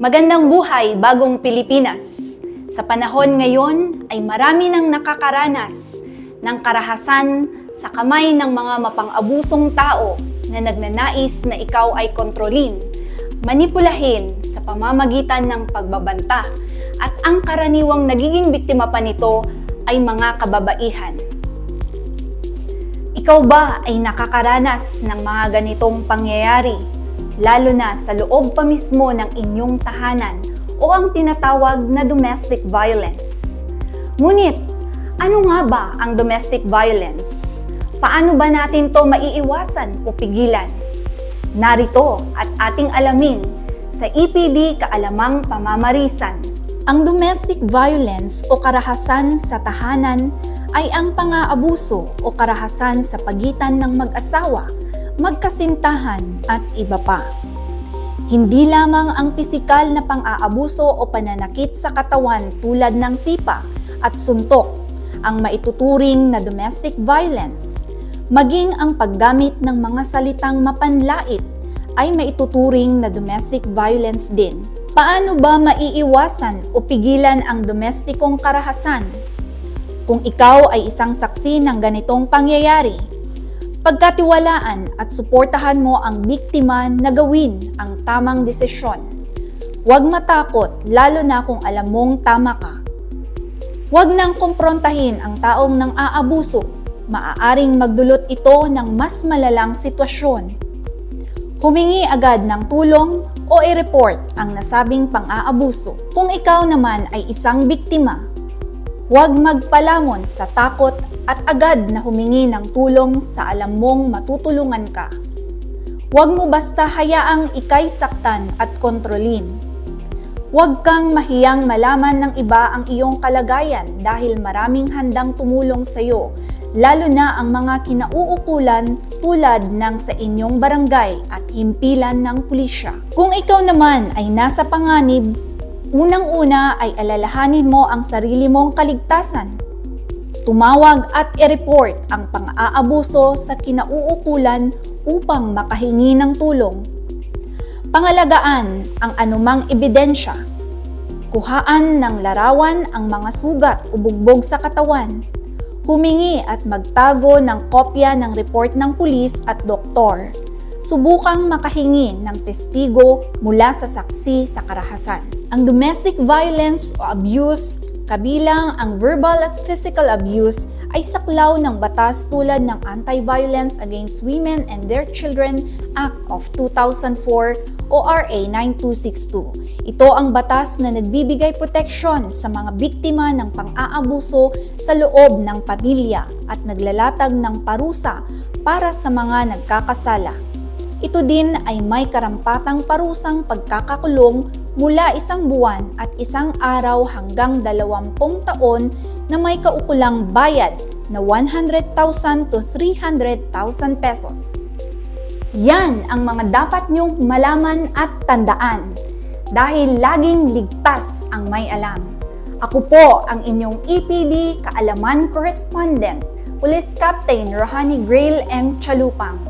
Magandang buhay, bagong Pilipinas. Sa panahon ngayon ay marami nang nakakaranas ng karahasan sa kamay ng mga mapang-abusong tao na nagnanais na ikaw ay kontrolin, manipulahin sa pamamagitan ng pagbabanta at ang karaniwang nagiging biktima pa nito ay mga kababaihan. Ikaw ba ay nakakaranas ng mga ganitong pangyayari, lalo na sa loob pa mismo ng inyong tahanan o ang tinatawag na domestic violence? Ngunit, ano nga ba ang domestic violence? Paano ba natin to maiiwasan o pigilan? Narito at ating alamin sa EPD Kaalamang Pamamarisan. Ang domestic violence o karahasan sa tahanan ay ang pang-aabuso o karahasan sa pagitan ng mag-asawa, magkasintahan at iba pa. Hindi lamang ang pisikal na pang-aabuso o pananakit sa katawan tulad ng sipa at suntok ang maituturing na domestic violence, maging ang paggamit ng mga salitang mapanlait ay maituturing na domestic violence din. Paano ba maiiwasan o pigilan ang domestikong karahasan? Kung ikaw ay isang saksi ng ganitong pangyayari, pagkatiwalaan at suportahan mo ang biktima na gawin ang tamang desisyon. Huwag matakot lalo na kung alam mong tama ka. Huwag nang kumprontahin ang taong nang aabuso. Maaaring magdulot ito ng mas malalang sitwasyon. Humingi agad ng tulong o i-report ang nasabing pang-aabuso. Kung ikaw naman ay isang biktima, Huwag magpalamon sa takot at agad na humingi ng tulong sa alam mong matutulungan ka. Huwag mo basta hayaang ikay saktan at kontrolin. Huwag kang mahiyang malaman ng iba ang iyong kalagayan dahil maraming handang tumulong sa iyo, lalo na ang mga kinauukulan tulad ng sa inyong barangay at himpilan ng pulisya. Kung ikaw naman ay nasa panganib, Unang-una ay alalahanin mo ang sarili mong kaligtasan. Tumawag at i-report ang pang-aabuso sa kinauukulan upang makahingi ng tulong. Pangalagaan ang anumang ebidensya. Kuhaan ng larawan ang mga sugat o bugbog sa katawan. Humingi at magtago ng kopya ng report ng pulis at doktor subukang makahingi ng testigo mula sa saksi sa karahasan. Ang domestic violence o abuse, kabilang ang verbal at physical abuse, ay saklaw ng batas tulad ng Anti-Violence Against Women and Their Children Act of 2004 o RA 9262. Ito ang batas na nagbibigay proteksyon sa mga biktima ng pang-aabuso sa loob ng pamilya at naglalatag ng parusa para sa mga nagkakasala. Ito din ay may karampatang parusang pagkakakulong mula isang buwan at isang araw hanggang dalawampung taon na may kaukulang bayad na 100,000 to 300,000 pesos. Yan ang mga dapat niyong malaman at tandaan dahil laging ligtas ang may alam. Ako po ang inyong EPD Kaalaman Correspondent, Police Captain Rohani Grail M. Chalupang.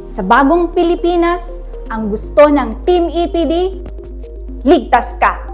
Sa bagong Pilipinas, ang gusto ng Team EPD, ligtas ka!